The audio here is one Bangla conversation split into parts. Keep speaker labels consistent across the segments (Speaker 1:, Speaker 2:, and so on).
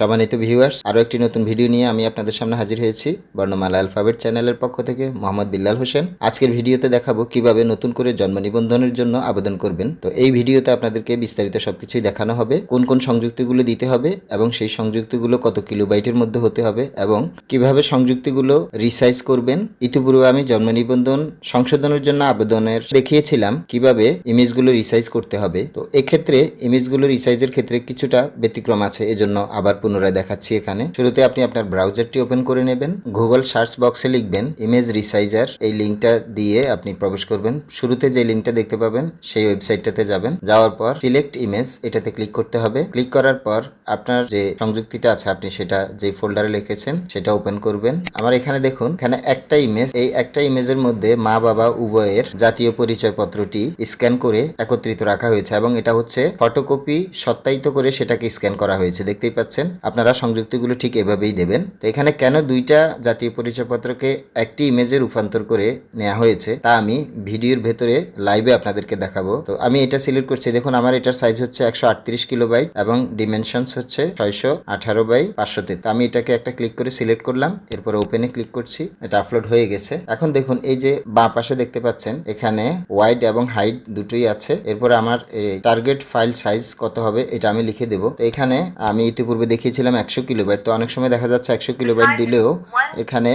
Speaker 1: সম্মানিত ভিউয়ার্স আরও একটি নতুন ভিডিও নিয়ে আমি আপনাদের সামনে হাজির হয়েছি বর্ণমালা অ্যালফাবেট চ্যানেলের পক্ষ থেকে মোহাম্মদ বিল্লাল হোসেন। আজকের ভিডিওতে দেখাবো কীভাবে নতুন করে জন্ম নিবন্ধনের জন্য আবেদন করবেন। তো এই ভিডিওতে আপনাদেরকে বিস্তারিত সবকিছুই দেখানো হবে, কোন কোন সংযুক্তিগুলো দিতে হবে এবং সেই সংযুক্তিগুলো কত কিলোবাইটের মধ্যে হতে হবে এবং কীভাবে সংযুক্তিগুলো রিসাইজ করবেন। ইতিপূর্বে আমি জন্ম নিবন্ধন সংশোধনের জন্য আবেদনের দেখিয়েছিলাম কীভাবে ইমেজগুলো রিসাইজ করতে হবে। তো এক্ষেত্রে ইমেজগুলো রিসাইজের ক্ষেত্রে কিছুটা ব্যতিক্রম আছে, এজন্য আবার পুনরায় দেখাচ্ছি এখানে। শুরুতে আপনি আপনার ব্রাউজারটি ওপেন করে নেবেন। গুগল সার্চ বক্সে লিখবেন ইমেজ রিসাইজার এই লিঙ্কটা দিয়ে আপনি প্রবেশ করবেন। শুরুতে যে লিঙ্কটা দেখতে পাবেন, সেই ওয়েবসাইটটাতে যাবেন। যাওয়ার পর সিলেক্ট ইমেজ এটাতে ক্লিক করতে হবে। ক্লিক করার পর আপনার যে সংযুক্তিটা আছে, আপনি সেটা যে ফোল্ডারে লিখেছেন, সেটা ওপেন করবেন। আমার এখানে দেখুন, এখানে একটা ইমেজ এই একটা ইমেজের মধ্যে মা, বাবা, উভয়ের জাতীয় পরিচয়পত্রটি স্ক্যান করে একত্রিত রাখা হয়েছে এবং এটা হচ্ছে ফটোকপি সত্যায়িত করে সেটাকে স্ক্যান করা হয়েছে। দেখতেই পাচ্ছেন? আপনারা সংযুক্তিগুলো ঠিক এভাবেই দেবেন। তো এখানে কেন দুইটা জাতীয় পরিচয়পত্রকে একটি ইমেজে রূপান্তর করে নেওয়া হয়েছে, তা আমি ভিডিওর ভেতরে লাইভে আপনাদেরকে দেখাবো। তো আমি এটা সিলেক্ট করছি। দেখুন, আমার এটার সাইজ হচ্ছে একশো আটত্রিশ কিলোবাইট এবং ডিমেনশনস হচ্ছে ছয়শো আঠারো বাই পাঁচশোতে। তো আমি এটাকে একটা ক্লিক করে সিলেক্ট করলাম, এরপর ওপেনে ক্লিক করছি, এটা আপলোড হয়ে গেছে। এখন দেখুন, এই যে বাঁ পাশে দেখতে পাচ্ছেন, এখানে ওয়াইড এবং হাইট দুটোই আছে। এরপর আমার টার্গেট ফাইল সাইজ কত হবে, এটা আমি লিখে দেবো। তো এখানে আমি ইতিপূর্বে দেখিয়েছিলাম একশো কিলোবাইট, তো অনেক সময় দেখা যাচ্ছে একশো কিলোবাইট দিলেও এখানে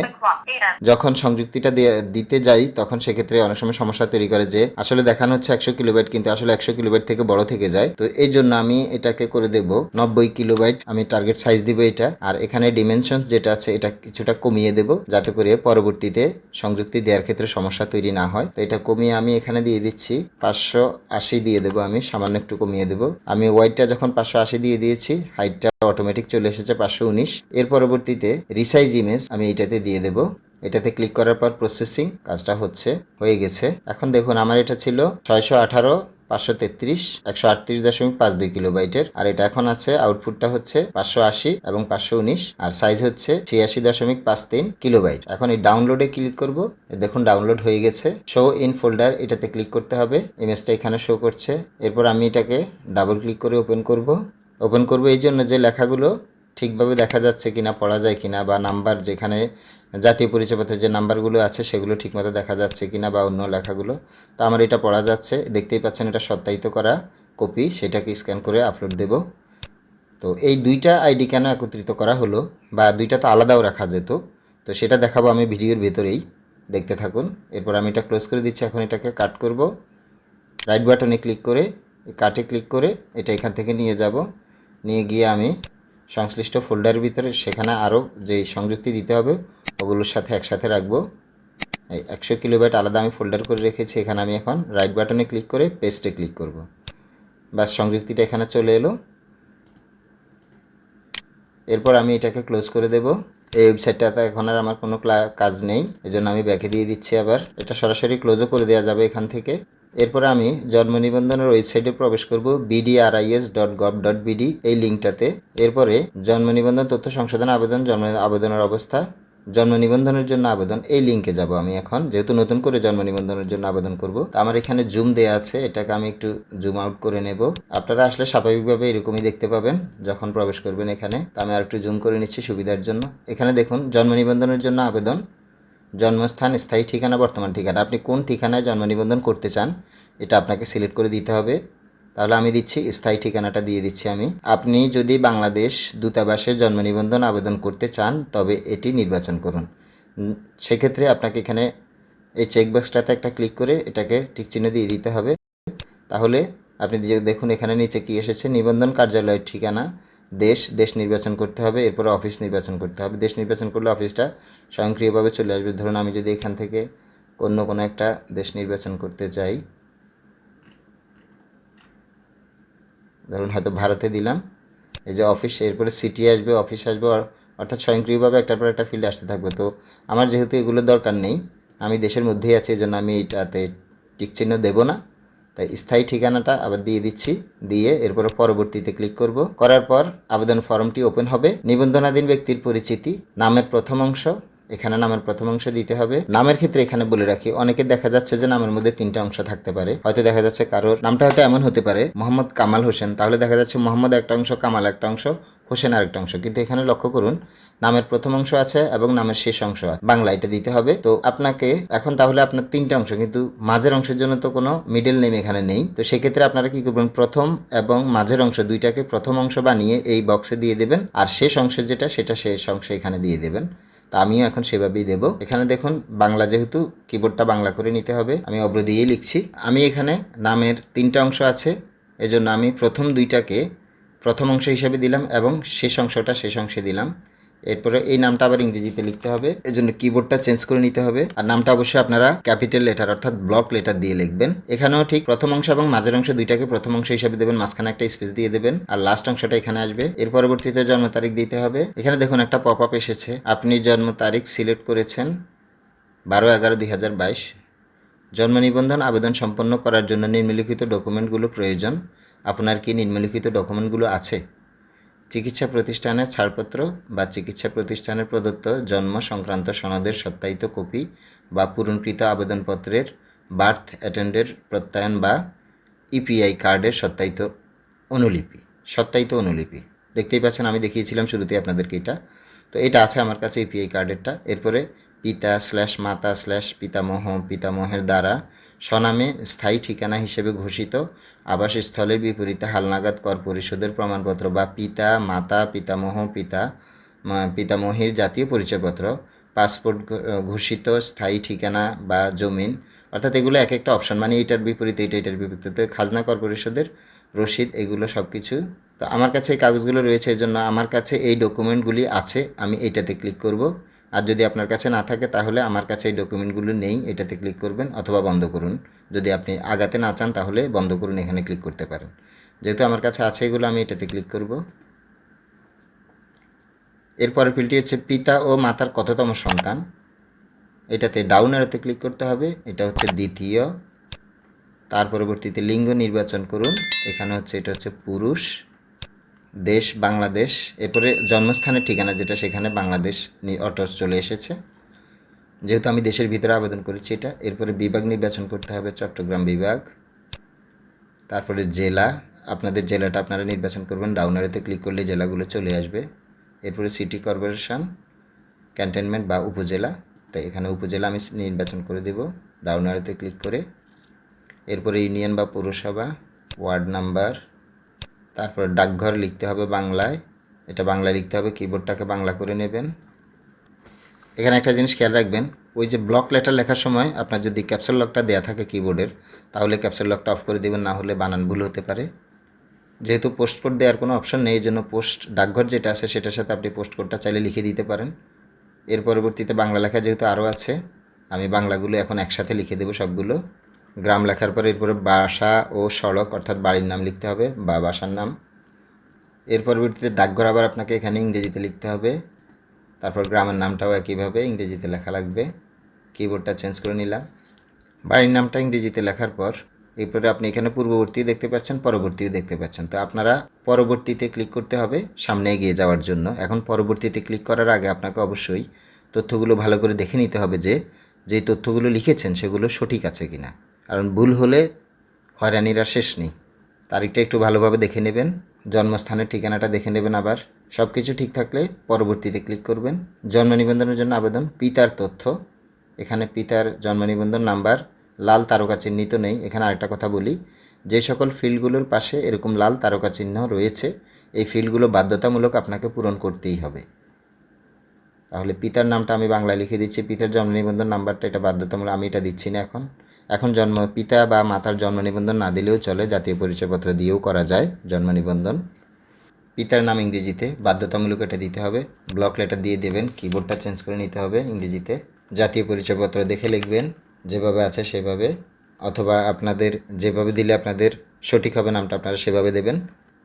Speaker 1: যখন সংযুক্তিটা দিতে যাই, তখন সেক্ষেত্রে অনেক সময় সমস্যা তৈরি করে যে আসলে দেখানো হচ্ছে একশো কিলোবাইট, কিন্তু আসলে একশো কিলোবাইট থেকে বড় থেকে যায়। তো এই জন্য আমি এটাকে করে দেব, নব্বই কিলোবাইট, আমি টার্গেট সাইজ দিব এটা। আর এখানে ডিমেনশন যেটা আছে, এটা কিছুটা কমিয়ে দেব, যাতে করে পরবর্তীতে সংযুক্তি দেওয়ার ক্ষেত্রে সমস্যা তৈরি না হয়। তো এটা কমিয়ে আমি এখানে দিয়ে দিচ্ছি, পাঁচশো আশি দিয়ে দেবো আমি, সামান্য একটু কমিয়ে দেবো। আমি ওয়াইটটা যখন পাঁচশো আশি দিয়ে দিয়েছি হাইটটা অটোমেটিক চলে এসেছে পাঁচশো উনিশ। এর পরবর্তীতে রিসাইজ ইমেজ আমি এটাতে দিয়ে দেবো। এটাতে ক্লিক করার পর প্রসেসিং কাজটা হচ্ছে, হয়ে গেছে। এখন দেখুন আমার এটা ছিল ছয়শো আঠারো, পাঁচশো তেত্রিশ, একশো আটত্রিশ দশমিক পাঁচ দুই কিলোবাইটের। আর এটা এখন আছে আউটপুটটা হচ্ছে পাঁচশো আশি এবং পাঁচশো উনিশ। আর সাইজ হচ্ছে ছিয়াশি দশমিক পাঁচ তিন কিলোবাইট। এখন এই ডাউনলোডে ক্লিক করব। দেখুন ডাউনলোড হয়ে গেছে। শো ইন ফোল্ডার এটাতে ক্লিক করতে হবে। ইমেজটা এখানে শো করছে। এরপর আমি এটাকে ডাবল ক্লিক করে ওপেন করব। ওপেন করব এই জন্য যে লেখাগুলো ঠিকভাবে দেখা যাচ্ছে কিনা, পড়া যায় কিনা বা নাম্বার যেখানে জাতীয় পরিচয়পত্রের যে নাম্বারগুলো আছে সেগুলো ঠিকমতো দেখা যাচ্ছে কিনা বা অন্য লেখাগুলো। তো আমার এটা পড়া যাচ্ছে, দেখতেই পাচ্ছেন এটা সত্যায়িত করা কপি সেটাকে স্ক্যান করে আপলোড দেব। তো এই দুইটা আইডি কেন একত্রিত করা হলো বা দুইটা তো আলাদাও রাখা যেত, তো সেটা দেখাবো আমি ভিডিওর ভেতরেই, দেখতে থাকুন। এরপর আমি এটা ক্লোজ করে দিচ্ছি, এখন এটাকে কাট করব। রাইট বাটনে ক্লিক করে কাটে ক্লিক করে এটা এখান থেকে নিয়ে যাব। নিয়ে গিয়ে আমি সংশ্লিষ্ট ফোল্ডারের ভিতরে সেখানে আরও যে সংযুক্তি দিতে হবে, ওগুলোর সাথে একসাথে রাখব। এই একশো কিলোবাইট আলাদা আমি ফোল্ডার করে রেখেছি, এখানে আমি এখন রাইট বাটনে ক্লিক করে পেস্টে ক্লিক করব। বাস সংযুক্তিটা এখানে চলে এলো। এরপর আমি এটাকে ক্লোজ করে দেব। এই ওয়েবসাইটটাতে এখন আর আমার কোনো কাজ নেই, এজন্য আমি ব্যাকে দিয়ে দিচ্ছি আবার। এটা সরাসরি ক্লোজও করে দেওয়া যাবে এখান থেকে। এরপর আমি জন্ম নিবন্ধনের ওয়েবসাইটে প্রবেশ করব BDRIS dot gov dot BD এই লিঙ্কটাতে। এরপরে জন্ম নিবন্ধন, তথ্য সংশোধন, আবেদন, জন্ম আবেদনের অবস্থা, জন্ম নিবন্ধনের জন্য আবেদন, এই লিঙ্কে যাব আমি এখন। যেহেতু নতুন করে জন্ম নিবন্ধনের জন্য আবেদন করব, তো আমার এখানে জুম দেয়া আছে, এটাকে আমি একটু জুম আউট করে নেব। আপনারা আসলে স্বাভাবিকভাবে এরকমই দেখতে পাবেন যখন প্রবেশ করবেন এখানে। আমি আর একটু জুম করে নিচ্ছি সুবিধার জন্য। এখানে দেখুন, জন্ম নিবন্ধনের জন্য আবেদন জন্মস্থান, স্থায়ী ঠিকানা, বর্তমান ঠিকানা। আপনি কোন ঠিকানায় জন্ম নিবন্ধন করতে চান, এটা আপনাকে সিলেক্ট করে দিতে হবে। তাহলে আমি দিচ্ছি, স্থায়ী ঠিকানাটা দিয়ে দিচ্ছি আমি। আপনি যদি বাংলাদেশ দূতাবাসে জন্ম নিবন্ধন আবেদন করতে চান, তবে এটি নির্বাচন করুন। সেক্ষেত্রে আপনাকে এখানে এই চেকবক্সটাতে একটা ক্লিক করে এটাকে ঠিক চিহ্ন দিয়ে দিতে হবে। তাহলে আপনি দেখুন এখানে নিচে কি এসেছে, নিবন্ধন কার্যালয়ের ঠিকানা দেশ দেশ নির্বাচন করতে হবে, এরপরে অফিস নির্বাচন করতে হবে। দেশ নির্বাচন করলে অফিসটা স্বয়ংক্রিয়ভাবে চলে আসবে। ধরুন আমি যদি এখান থেকে অন্য কোনো একটা দেশ নির্বাচন করতে চাই, ধরুন হয়তো ভারতে দিলাম, এই যে অফিস এরপরে সিটি আসবে অফিস আসবে, অর- অর্থাৎ স্বয়ংক্রিয়ভাবে একটার পর একটা ফিল্ড আসতে থাকবে। তো আমার যেহেতু এগুলো দরকার নেই, আমি দেশের মধ্যেই আছি এই জন্য আমি এটাতে টিক চিহ্ন দেবো না। তাই স্থায়ী ঠিকানাটা আবার দিয়ে দিচ্ছি। দিয়ে এরপরে পরবর্তীতে ক্লিক করব। করার পর আবেদন ফর্মটি ওপেন হবে। নিবন্ধনাধীন ব্যক্তির পরিচিতি, নামের প্রথম অংশ এখানে নামের প্রথম অংশ দিতে হবে। নামের ক্ষেত্রে এখানে বলে রাখি, অনেকে দেখা যাচ্ছে যে নামের মধ্যে তিনটা অংশ থাকতে পারে। হয়তো দেখা যাচ্ছে কারোর নামটা হয়তো এমন হতে পারে, মোহাম্মদ কামাল হোসেন। তাহলে দেখা যাচ্ছে মোহাম্মদ একটা অংশ, কামাল একটা অংশ, হোসেন আরেকটা অংশ। কিন্তু এখানে লক্ষ্য করুন, নামের প্রথম অংশ আছে এবং নামের শেষ অংশ আছে। বাংলা এটা দিতে হবে। তো আপনাকে এখন তাহলে আপনার তিনটা অংশ, কিন্তু মাঝের অংশের জন্য তো কোনো মিডল নেম এখানে নেই। তো সেক্ষেত্রে আপনারা কি করবেন, প্রথম এবং মাঝের অংশ দুইটাকে প্রথম অংশ বানিয়ে এই বক্সে দিয়ে দেবেন। আর শেষ অংশ যেটা, সেটা শেষ অংশ এখানে দিয়ে দেবেন। তা আমিও এখন সেভাবেই দেব। এখানে দেখুন, বাংলা যেহেতু কিবোর্ডটা বাংলা করে নিতে হবে, আমি অব্র দিয়েই লিখছি। আমি এখানে নামের তিনটা অংশ আছে, এজন্য আমি প্রথম দুইটাকে প্রথম অংশ হিসাবে দিলাম এবং শেষ অংশটা শেষ অংশে দিলাম। এরপরে এই নামটা আবার ইংরেজিতে লিখতে হবে। এজন্য কিবোর্ডটা চেঞ্জ করে নিতে হবে। আর নামটা অবশ্যই আপনারা ক্যাপিটাল লেটার অর্থাৎ ব্লক লেটার দিয়ে লিখবেন। এখানেও ঠিক প্রথম অংশ এবং মাঝের অংশ দুইটাকে প্রথম অংশ হিসেবে দেবেন, মাঝখানে একটা স্পেস দিয়ে দেবেন। আর লাস্ট অংশটা এখানে আসবে। এর পরবর্তীতে জন্ম তারিখ দিতে হবে। এখানে দেখুন একটা পপ আপ এসেছে। আপনি জন্ম তারিখ সিলেক্ট করেছেন বারো এগারো দুই হাজার বাইশ। জন্ম নিবন্ধন আবেদন সম্পন্ন করার জন্য নিম্নলিখিত ডকুমেন্টগুলো প্রয়োজন। আপনার কি নিম্নলিখিত ডকুমেন্টগুলো আছে? চিকিৎসা প্রতিষ্ঠানের ছাড়পত্র বা চিকিৎসা প্রতিষ্ঠানের প্রদত্ত জন্ম সংক্রান্ত সনদের সত্যায়িত কপি বা পূরণকৃত আবেদনপত্রের বার্থ অ্যাটেন্ডের প্রত্যয়ন বা ইপিআই কার্ডের সত্যায়িত অনুলিপি সত্যায়িত অনুলিপি। দেখতেই পাচ্ছেন, আমি দেখিয়েছিলাম শুরুতে আপনাদেরকে এটা। তো এটা আছে আমার কাছে ইপিআই কার্ডেরটা। এরপরে পিতা স্ল্যাশ মাতা স্ল্যাশ পিতামহ, পিতামহের দ্বারা স্বনামে স্থায়ী ঠিকানা হিসেবে ঘোষিত আবাসস্থলের বিপরীতে হালনাগাদ কর পরিশোধের প্রমাণপত্র বা পিতা, মাতা, পিতামহ, পিতা পিতামহীর জাতীয় পরিচয়পত্র, পাসপোর্ট ঘোষিত স্থায়ী ঠিকানা বা জমিন, অর্থাৎ এগুলো এক একটা অপশন মানে এটার বিপরীতে, এটা, এটার বিপরীতে, তো খাজনা কর পরিষদের রসিদ, এগুলো সব কিছু তো আমার কাছে এই কাগজগুলো রয়েছে এই জন্য আমার কাছে এই ডকুমেন্টগুলি আছে, আমি এইটাতে ক্লিক করব। আর যদি আপনার কাছে না থাকে, তাহলে আমার কাছে এই ডকুমেন্টগুলো নেই, এটাতে ক্লিক করবেন অথবা বন্ধ করুন। যদি আপনি আগাতে না চান, তাহলে বন্ধ করুন, এখানে ক্লিক করতে পারেন। যেহেতু আমার কাছে আছে এগুলো, আমি এটাতে ক্লিক করব। এরপরের ফিল্ডটি হচ্ছে পিতা ও মাতার কততম সন্তান। এটাতে ডাউন এরোতে ক্লিক করতে হবে, এটা হচ্ছে দ্বিতীয়। তার পরবর্তীতে লিঙ্গ নির্বাচন করুন, এখানে হচ্ছে, এটা হচ্ছে পুরুষ। দেশ বাংলাদেশ, এরপরে জন্মস্থানের ঠিকানা যেটা সেখানে বাংলাদেশ অটো চলে এসেছে। যেহেতু আমি দেশের ভিতরে আবেদন করেছি এটা, এরপরে বিভাগ নির্বাচন করতে হবে চট্টগ্রাম বিভাগ। তারপরে জেলা, আপনাদের জেলাটা আপনারা নির্বাচন করবেন, ডাউনারেতে ক্লিক করলে জেলাগুলো চলে আসবে। এরপরে সিটি কর্পোরেশন, ক্যান্টনমেন্ট বা উপজেলা, তাই এখানে উপজেলা আমি নির্বাচন করে দেব, ডাউনারেতে ক্লিক করে। এরপরে ইউনিয়ন বা পৌরসভা, ওয়ার্ড নাম্বার তারপর ডাকঘর লিখতে হবে বাংলায়। এটা বাংলায় লিখতে হবে কিবোর্ডটাকে বাংলা করে নেবেন। এখানে একটা জিনিস খেয়াল রাখবেন, ওই যে ব্লক লেটার লেখার সময় আপনার যদি ক্যাপচার লকটা দেওয়া থাকে কিবোর্ডের তাহলে ক্যাপচার লকটা অফ করে দেবেন, না হলে বানান ভুল হতে পারে। যেহেতু পোস্ট কোড দেওয়ার কোনো অপশন নেই, এই জন্য পোস্ট ডাকঘর যেটা আছে, সেটার সাথে আপনি পোস্ট কোডটা চাইলে লিখে দিতে পারেন। এর পরবর্তীতে বাংলা লেখা যেহেতু আরও আছে, আমি বাংলাগুলো এখন একসাথে লিখে দেবো সবগুলো। গ্রাম লেখার পরে এরপরে বাসা ও সড়ক, অর্থাৎ বাড়ির নাম লিখতে হবে, বা বাসার নাম। এর পরবর্তীতে ডাকঘর আবার আপনাকে এখানে ইংরেজিতে লিখতে হবে। তারপর গ্রামের নামটাও একইভাবে ইংরেজিতে লেখা লাগবে। কিবোর্ডটা চেঞ্জ করে নিলাম। বাড়ির নামটা ইংরেজিতে লেখার পর, এরপরে আপনি এখানে পূর্ববর্তী দেখতে পাচ্ছেন, পরবর্তীও দেখতে পাচ্ছেন। তো আপনারা পরবর্তীতে ক্লিক করতে হবে, সামনে এগিয়ে যাওয়ার জন্য। এখন পরবর্তীতে ক্লিক করার আগে আপনাকে অবশ্যই তথ্যগুলো ভালো করে দেখে নিতে হবে যে যেই তথ্যগুলো লিখেছেন সেগুলো সঠিক আছে কিনা। কারণ ভুল হলে হয়রানির আর শেষ নেই। তারিখটা একটু ভালোভাবে দেখে নেবেন, জন্মস্থানের ঠিকানাটা দেখে নেবেন আবার। সব কিছু ঠিক থাকলে পরবর্তীতে ক্লিক করবেন। জন্ম নিবন্ধনের জন্য আবেদন, পিতার তথ্য। এখানে পিতার জন্ম নিবন্ধন নাম্বার, লাল তারকা চিহ্নিত নেই। এখানে আরেকটা কথা বলি, যে সকল ফিল্ডগুলোর পাশে এরকম লাল তারকা চিহ্ন রয়েছে, এই ফিল্ডগুলো বাধ্যতামূলক আপনাকে পূরণ করতেই হবে। তাহলে পিতার নামটা আমি বাংলায় লিখে দিচ্ছি, পিতার জন্ম নিবন্ধন নাম্বারটা এটা বাধ্যতামূলক, আমি এটা দিচ্ছি না এখন। এখন জন্ম, পিতা বা মাতার জন্ম নিবন্ধন না দিলেও চলে, জাতীয় পরিচয়পত্র দিয়েও করা যায় জন্ম নিবন্ধন। পিতার নাম ইংরেজিতে, বাধ্যতামূলক এটা দিতে হবে। ব্লক লেটার দিয়ে দেবেন কিবোর্ডটা চেঞ্জ করে নিতে হবে ইংরেজিতে। জাতীয় পরিচয়পত্র দেখে লিখবেন, যেভাবে আছে সেভাবে। অথবা আপনাদের, যেভাবে দিলে আপনাদের সঠিক হবে নামটা আপনারা সেভাবে দেবেন।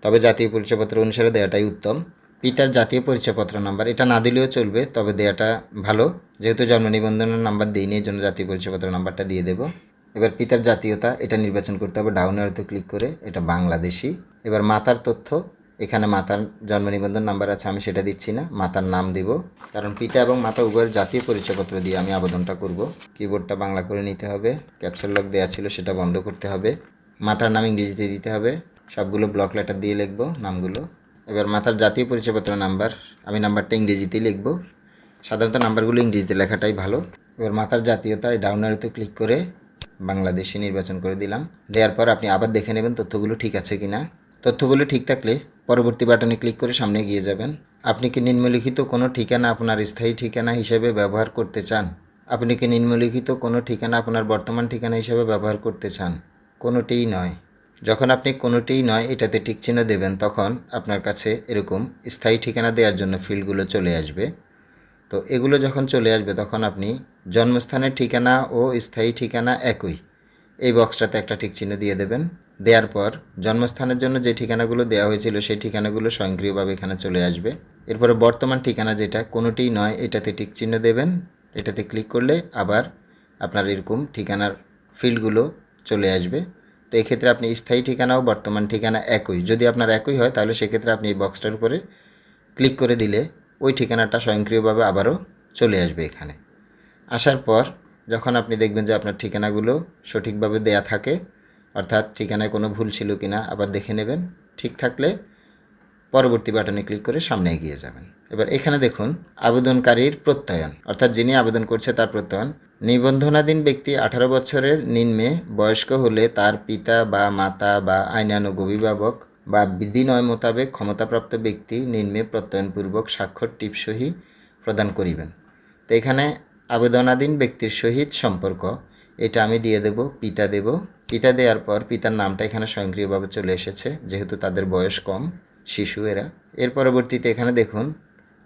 Speaker 1: তবে জাতীয় পরিচয়পত্র অনুসারে দেওয়াটাই উত্তম। পিতার জাতীয় পরিচয়পত্র নাম্বার, এটা না দিলেও চলবে, তবে দেওয়াটা ভালো। যেহেতু জন্ম নিবন্ধনের নাম্বার দিইনি এই জন্য জাতীয় পরিচয়পত্র নাম্বারটা দিয়ে দেবো। এবার পিতার জাতীয়তা, এটা নির্বাচন করতে হবে ডাউন এরোতে ক্লিক করে, এটা বাংলাদেশি। এবার মাতার তথ্য, এখানে মাতার জন্ম নিবন্ধন নাম্বার আছে, আমি সেটা দিচ্ছি না, মাতার নাম দিব। কারণ পিতা এবং মাতা উভয়ের জাতীয় পরিচয়পত্র দিয়ে আমি আবেদনটা করব। কিবোর্ডটা বাংলা করে নিতে হবে ক্যাপচার লক দেওয়া ছিল, সেটা বন্ধ করতে হবে। মাতার নাম ইংরেজিতে দিতে হবে, সবগুলো ব্লক লেটার দিয়ে লিখব নামগুলো। এবার মাতার জাতীয় পরিচয়পত্র নাম্বার আমি নাম্বারটা ইংরেজিতেই লিখব। সাধারণত নাম্বারগুলো ইংরেজিতে লেখাটাই ভালো। এবার মাতার জাতীয়তা ডাউন আরোতে ক্লিক করে বাংলাদেশি নির্বাচন করে দিলাম। দেওয়ার পর আপনি আবার দেখে নেবেন তথ্যগুলো ঠিক আছে কি না তথ্যগুলো ঠিক থাকলে পরবর্তী বাটনে ক্লিক করে সামনে গিয়ে যাবেন। আপনি কি নিম্নলিখিত কোনো ঠিকানা আপনার স্থায়ী ঠিকানা হিসেবে ব্যবহার করতে চান? আপনি কি নিম্নলিখিত কোনো ঠিকানা আপনার বর্তমান ঠিকানা হিসেবে ব্যবহার করতে চান? কোনোটিই নয়। যখন আপনি কোনোটিই নয়, এটাতে টিক চিহ্ন দেবেন, তখন আপনার কাছে এরকম স্থায়ী ঠিকানা দেওয়ার জন্য ফিল্ডগুলো চলে আসবে। তো এগুলো যখন চলে আসবে, তখন আপনি জন্মস্থানের ঠিকানা ও স্থায়ী ঠিকানা একই। এই বক্সটাতে একটা ঠিক চিহ্ন দিয়ে দেবেন। দেওয়ার পর জন্মস্থানের জন্য যে ঠিকানাগুলো দেওয়া হয়েছিল, সেই ঠিকানাগুলো স্বয়ংক্রিয়ভাবে এখানে চলে আসবে। এরপরে বর্তমান ঠিকানা যেটা কোনোটিই নয়, এটাতে টিক চিহ্ন দেবেন। এটাতে ক্লিক করলে আবার আপনার এরকম ঠিকানার ফিল্ডগুলো চলে আসবে। তো এক্ষেত্রে আপনি স্থায়ী ঠিকানা ও বর্তমান ঠিকানা একই। যদি আপনার একই হয়, তাহলে সেক্ষেত্রে আপনি এই বক্সটার উপরে ক্লিক করে দিলে ওই ঠিকানাটা স্বয়ংক্রিয়ভাবে আবারও চলে আসবে এখানে। আসার পর যখন আপনি দেখবেন যে আপনার ঠিকানাগুলো সঠিকভাবে দেয়া থাকে, অর্থাৎ ঠিকানায় কোনো ভুল ছিল কি না আবার দেখে নেবেন, ঠিক থাকলে পরবর্তী বাটনে ক্লিক করে সামনে এগিয়ে যাবেন। এবার এখানে দেখুন, আবেদনকারীর প্রত্যয়ন। অর্থাৎ যিনি আবেদন করছে তার প্রত্যয়ন। নিবন্ধনাধীন ব্যক্তি আঠারো বছরের নিম্নে বয়স্ক হলে তার পিতা বা মাতা বা আইনানুগ অভিভাবক বা বিধিনয় মোতাবেক ক্ষমতাপ্রাপ্ত ব্যক্তি নিম্নে প্রত্যয়নপূর্বক স্বাক্ষর টিপসহি প্রদান করিবেন। তো এখানে আবেদনাধীন ব্যক্তির সহিত সম্পর্ক, এটা আমি দিয়ে দেব, পিতা দেব। পিতা দেওয়ার পর পিতার নামটা এখানে স্বয়ংক্রিয়ভাবে চলে এসেছে, যেহেতু তাদের বয়স কম, শিশু এরা। এর পরবর্তীতে এখানে দেখুন,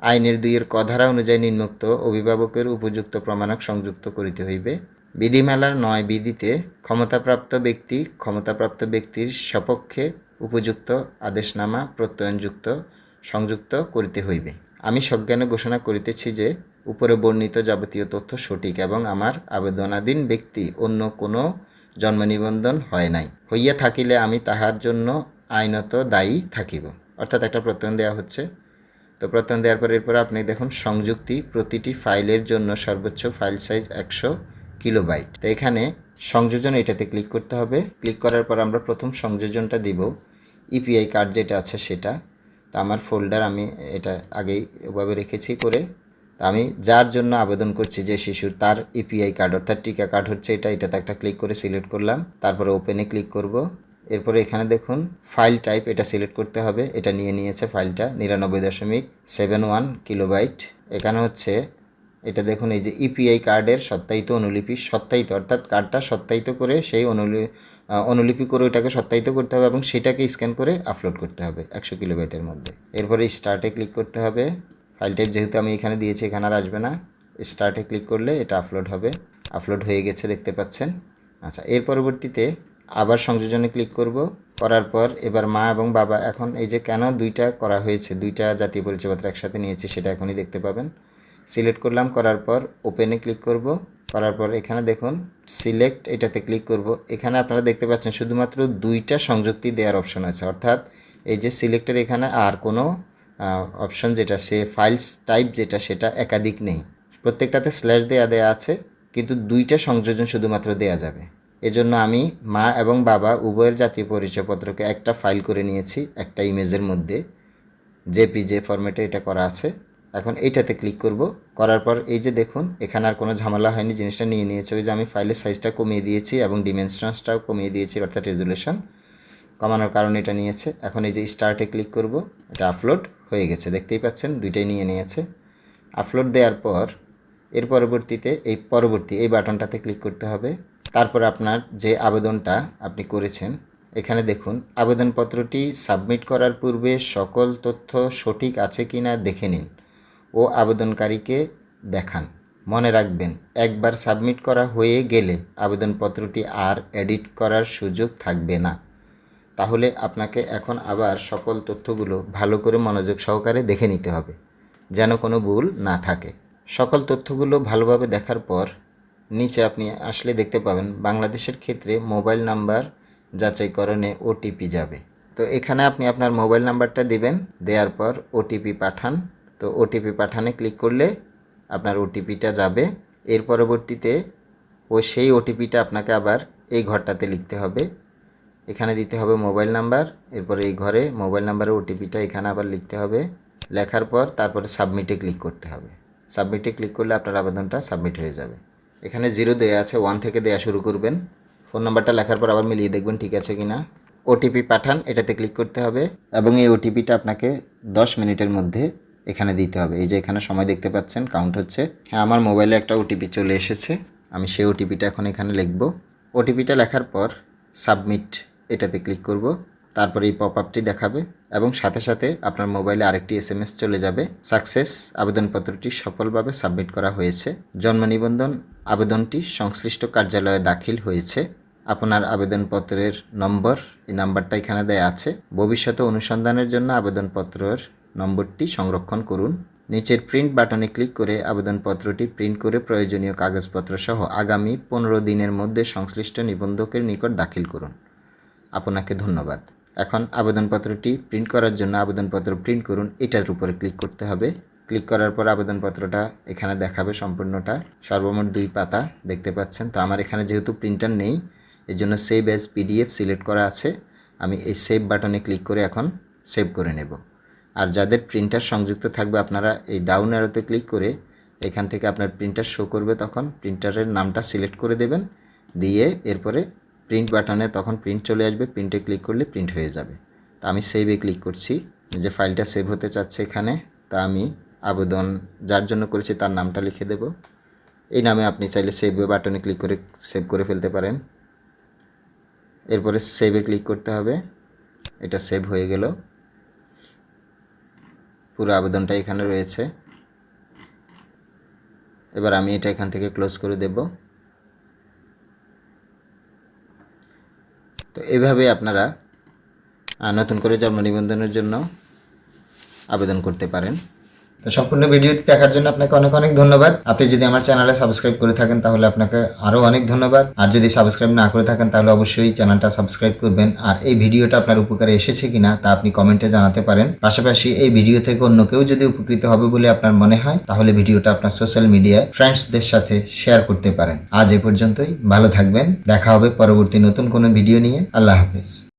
Speaker 1: আইনের দুইয়ের কধারা অনুযায়ী নিম্নোক্ত অভিভাবকের উপযুক্ত প্রমাণক সংযুক্ত করিতে হইবে। বিধিমালার নয় বিধিতে ক্ষমতাপ্রাপ্ত ব্যক্তি ক্ষমতাপ্রাপ্ত ব্যক্তির সপক্ষে উপযুক্ত আদেশনামা প্রত্যয়নযুক্ত সংযুক্ত করিতে হইবে। আমি সজ্ঞানে ঘোষণা করিতেছি যে, উপরে বর্ণিত যাবতীয় তথ্য সঠিক এবং আমার আবেদনাধীন ব্যক্তি অন্য কোনো জন্ম নিবন্ধন হয় নাই। হইয়া থাকিলে আমি তাহার জন্য আইনত দায়ী থাকিব। অর্থাৎ একটা প্রত্যয়ন দেওয়া হচ্ছে। তো প্রত্যয়ন দেওয়ার পর এরপর আপনি দেখুন, সংযুক্তি প্রতিটি ফাইলের জন্য সর্বোচ্চ ফাইল সাইজ একশো কিলোবাইট। তো এখানে সংযোজন এটাতে ক্লিক করতে হবে। ক্লিক করার পর আমরা প্রথম সংযোজনটা দিব। ইপিআই কার্ড যেটা আছে সেটা। তা আমার ফোল্ডার আমি এটা আগেই ওভাবে রেখেছি করে। তা আমি যার জন্য আবেদন করছি যে শিশুর তার ইপিআই কার্ড অর্থাৎ টিকা কার্ড হচ্ছে এটা, এটাতে একটা ক্লিক করে সিলেক্ট করলাম। তারপরে ওপেনে ক্লিক করব। এরপরে এখানে দেখুন ফাইল টাইপ এটা সিলেক্ট করতে হবে। এটা নিয়ে নিয়েছে ফাইলটা নিরানব্বই দশমিক সেভেন ওয়ান কিলোবাইট এখানে হচ্ছে এটা দেখুন, এই যে ইপিআই কার্ডের সত্যায়িত অনুলিপি, সত্যায়িত, অর্থাৎ কার্ডটা সত্যায়িত করে সেই অনুলি অনুলিপি করে ওইটাকে সত্যায়িত করতে হবে এবং সেটাকে স্ক্যান করে আপলোড করতে হবে একশো কিলোবাইটের মধ্যে। এরপরে স্টার্টে ক্লিক করতে হবে। ফাইল টাইপ যেহেতু আমি এখানে দিয়েছি, এখানে আর আসবে না। স্টার্টে ক্লিক করলে এটা আপলোড হবে। আপলোড হয়ে গেছে, দেখতে পাচ্ছেন? আচ্ছা এর পরবর্তীতে আবার সংযোজনে ক্লিক করব। করার পর এবার মা এবং বাবা, এখন এই যে কেন দুইটা করা হয়েছে, দুইটা জাতীয় পরিচয়পত্র একসাথে নিয়েছি, সেটা এখনই দেখতে পাবেন। সিলেক্ট করলাম, করার পর ওপেনে ক্লিক করব। করার পর এখানে দেখুন সিলেক্ট এটাতে ক্লিক করব। এখানে আপনারা দেখতে পাচ্ছেন শুধুমাত্র দুইটা সংযুক্তি দেওয়ার অপশন আছে। অর্থাৎ এই যে সিলেক্টের এখানে আর কোনো অপশন যেটা, সে ফাইলস টাইপ যেটা, সেটা একাধিক নেই। প্রত্যেকটাতে স্ল্যাশ দেয়া দেয়া আছে, কিন্তু দুইটা সংযোজন শুধুমাত্র দেয়া যাবে। এজন্য আমি মা এবং বাবা উভয়ের জাতীয় পরিচয়পত্রকে একটা ফাইল করে নিয়েছি, একটা ইমেজের মধ্যে। জেপিজে ফরম্যাটে এটা করা আছে। এখন এইটাতে ক্লিক করব। করার পর এই যে দেখুন, এখানে আর কোনো ঝামেলা হয়নি, জিনিসটা নিয়ে নিয়েছে। ওই যে আমি ফাইলের সাইজটা কমিয়ে দিয়েছি এবং ডিমেনশনসটাও কমিয়ে দিয়েছি, অর্থাৎ রেজুলেশন কমানোর কারণে এটা নিয়েছে। এখন এই যে স্টার্টে ক্লিক করব, এটা আপলোড হয়ে গেছে। দেখতেই পাচ্ছেন, দুইটাই নিয়ে নিয়েছে। আপলোড দেওয়ার পর, এর পরবর্তীতে এই পরবর্তী, এই বাটনটাতে ক্লিক করতে হবে। তারপর আপনার যে আবেদনটা আপনি করেছেন, এখানে দেখুন, আবেদনপত্রটি সাবমিট করার পূর্বে সকল তথ্য সঠিক আছে কি না দেখে নিন। ও আবেদনকারীকে দেখান। মনে রাখবেন, একবার সাবমিট করা হয়ে গেলে আবেদনপত্রটি আর এডিট করার সুযোগ থাকবে না। তাহলে আপনাকে এখন আবার সকল তথ্যগুলো ভালো করে মনোযোগ সহকারে দেখে নিতে হবে, যেন কোনো ভুল না থাকে। সকল তথ্যগুলো ভালোভাবে দেখার পর নিচে আপনি আসলে দেখতে পাবেন, বাংলাদেশের ক্ষেত্রে মোবাইল নাম্বার যাচাইকরণে ওটিপি যাবে। তো এখানে আপনি আপনার মোবাইল নাম্বারটা দিবেন, দেওয়ার পর ওটিপি পাঠান। তো ওটিপি পাঠানে ক্লিক করলে আপনার ওটিপিটা যাবে। এর পরবর্তীতে ও সেই ওটিপিটা আপনাকে আবার এই ঘরটাতে লিখতে হবে। এখানে দিতে হবে মোবাইল নাম্বার, এরপরে এই ঘরে মোবাইল নাম্বারের ওটিপিটা এখানে আবার লিখতে হবে। লেখার পর তারপরে সাবমিটে ক্লিক করতে হবে। সাবমিটে ক্লিক করলে আপনার আবেদনটা সাবমিট হয়ে যাবে। এখানে জিরো দেওয়া আছে ওয়ান থেকে দেওয়া শুরু করবেন। ফোন নাম্বারটা লেখার পর আবার মিলিয়ে দেখবেন ঠিক আছে কিনা। ওটিপি পাঠান, এটাতে ক্লিক করতে হবে এবং এই ওটিপিটা আপনাকে দশ মিনিটের মধ্যে এখানে দিতে হবে। এই যে এখানে সময় দেখতে পাচ্ছেন কাউন্ট হচ্ছে। হ্যাঁ আমার মোবাইলে একটা ওটিপি চলে এসেছে। আমি সেই ওটিপিটা এখন এখানে লিখব। ওটিপিটা লেখার পর সাবমিট এটাতে ক্লিক করব। তারপরে এই পপ আপটি দেখাবে এবং সাথে সাথে আপনার মোবাইলে আরেকটি এস এম এস চলে যাবে। সাকসেস আবেদনপত্রটি সফলভাবে সাবমিট করা হয়েছে। জন্ম নিবন্ধন আবেদনটি সংশ্লিষ্ট কার্যালয়ে দাখিল হয়েছে। আপনার আবেদনপত্রের নম্বর এই নাম্বারটা এখানে দেয়া আছে। ভবিষ্যতে অনুসন্ধানের জন্য আবেদনপত্রের নম্বরটি সংরক্ষণ করুন। নিচের প্রিন্ট বাটনে ক্লিক করে আবেদনপত্রটি প্রিন্ট করে প্রয়োজনীয় কাগজপত্র সহ আগামী পনেরো দিনের মধ্যে সংশ্লিষ্ট নিবন্ধকের নিকট দাখিল করুন। আপনাকে ধন্যবাদ। এখন আবেদনপত্রটি প্রিন্ট করার জন্য আবেদনপত্র প্রিন্ট করুন। এটার উপরে ক্লিক করতে হবে। ক্লিক করার পর আবেদনপত্রটা এখানে দেখাবে সম্পূর্ণটা। সর্বমোট দুই পাতা দেখতে পাচ্ছেন। তো আমার এখানে যেহেতু প্রিন্টার নেই এর জন্য সেভ অ্যাজ পিডিএফ সিলেক্ট করা আছে। আমি এই সেভ বাটনে ক্লিক করে এখন সেভ করে নেব। আর যাদের প্রিন্টার সংযুক্ত থাকবে, আপনারা এই ডাউন অ্যারোতে ক্লিক করে এখান থেকে আপনার প্রিন্টার শো করবে তখন প্রিন্টারের নামটা সিলেক্ট করে দেবেন। দিয়ে এরপরে প্রিন্ট বাটনে তখন প্রিন্ট চলে আসবে প্রিন্টে ক্লিক করলে প্রিন্ট হয়ে যাবে। তা আমি সেভে ক্লিক করছি। যে ফাইলটা সেভ হতে চাচ্ছে এখানে, তা আমি আবেদন যার জন্য করেছি তার নামটা লিখে দেব। এই নামে আপনি চাইলে সেভ বাটনে ক্লিক করে সেভ করে ফেলতে পারেন। এরপরে সেভে ক্লিক করতে হবে। এটা সেভ হয়ে গেল। পুরো আবেদনটা এখানে রয়েছে। এবার আমি এটা এখান থেকে ক্লোজ করে দেব। তো এভাবে আপনারা নতুন করে জন্ম নিবন্ধনের জন্য আবেদন করতে পারেন। তো সম্পূর্ণ ভিডিওটি দেখার জন্য আপনাকে অনেক অনেক ধন্যবাদ। আপনি যদি আমার চ্যানেলে সাবস্ক্রাইব করে থাকেন, তাহলে আপনাকে আরও অনেক ধন্যবাদ। আর যদি সাবস্ক্রাইব না করে থাকেন, তাহলে অবশ্যই চ্যানেলটা সাবস্ক্রাইব করবেন। আর এই ভিডিওটা আপনার উপকারে এসেছে কিনা, তা আপনি কমেন্টে জানাতে পারেন। পাশাপাশি এই ভিডিও থেকে অন্য কেউ যদি উপকৃত হবে বলে আপনার মনে হয়, তাহলে ভিডিওটা আপনার সোশ্যাল মিডিয়ায় ফ্রেন্ডসদের সাথে শেয়ার করতে পারেন। আজ এ পর্যন্তই। ভালো থাকবেন। দেখা হবে পরবর্তী নতুন কোনো ভিডিও নিয়ে। আল্লাহ হাফেজ।